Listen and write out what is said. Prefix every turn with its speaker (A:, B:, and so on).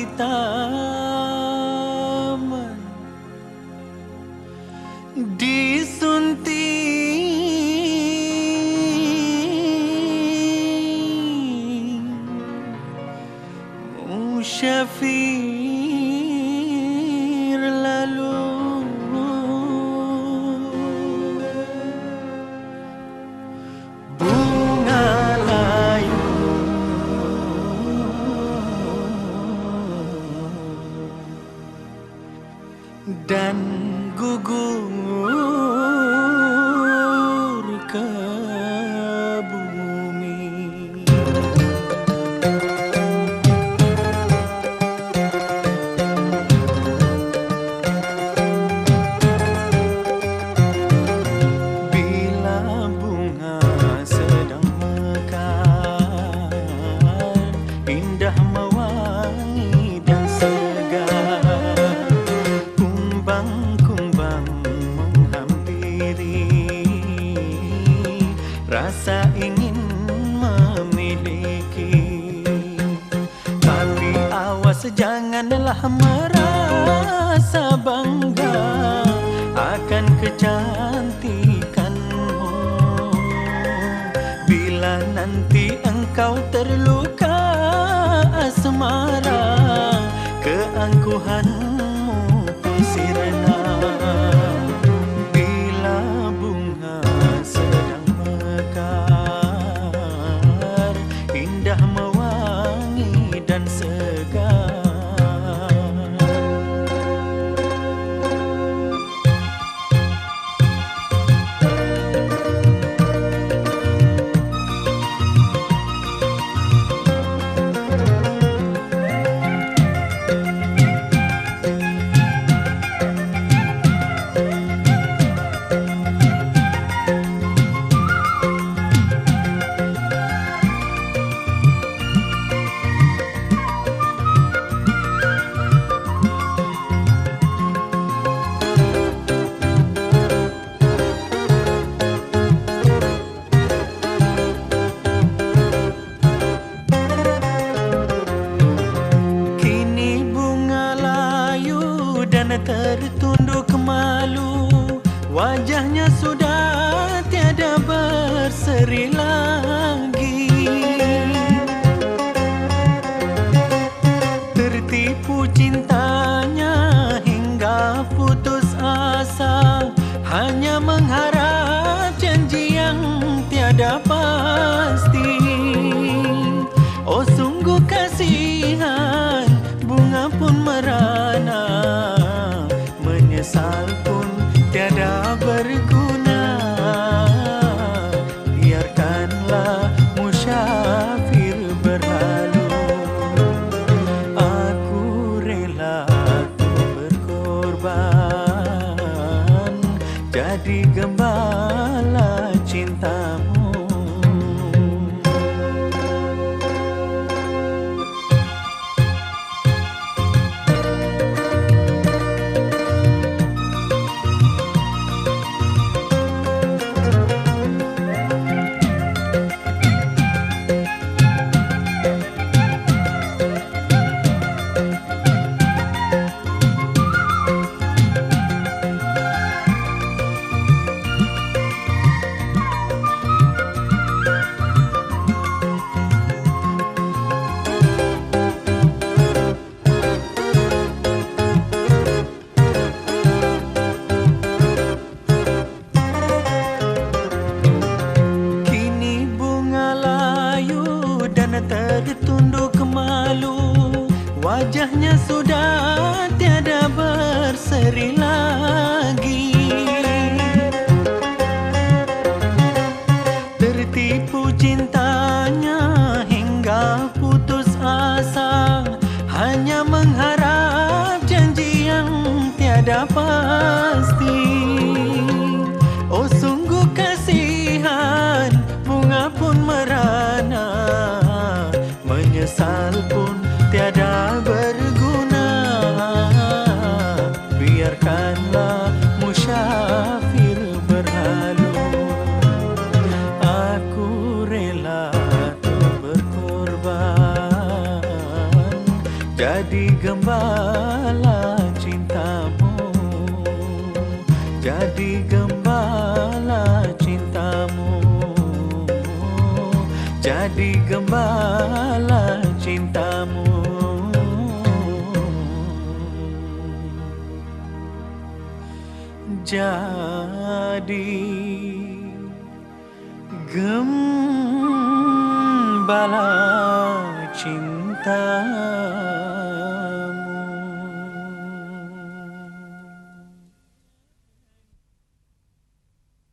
A: katamtaman Di sunting Shafiq Dan gugur Rasa ingin memiliki. Tapi awas janganlah merasa bangga Akan kecantikanmu. Bila nanti engkau terluka asmara Keangkuhanmu pun sirna So dan tertunduk malu Wajahnya sudah tiada berseri lagi. Tertipu cintanya hingga putus asa Hanya mengharap janji yang tiada Jadi gembala sudah tiada berseri lagi. Tertipu cintanya jadi gembala cintamu. Jadi gembala cintamu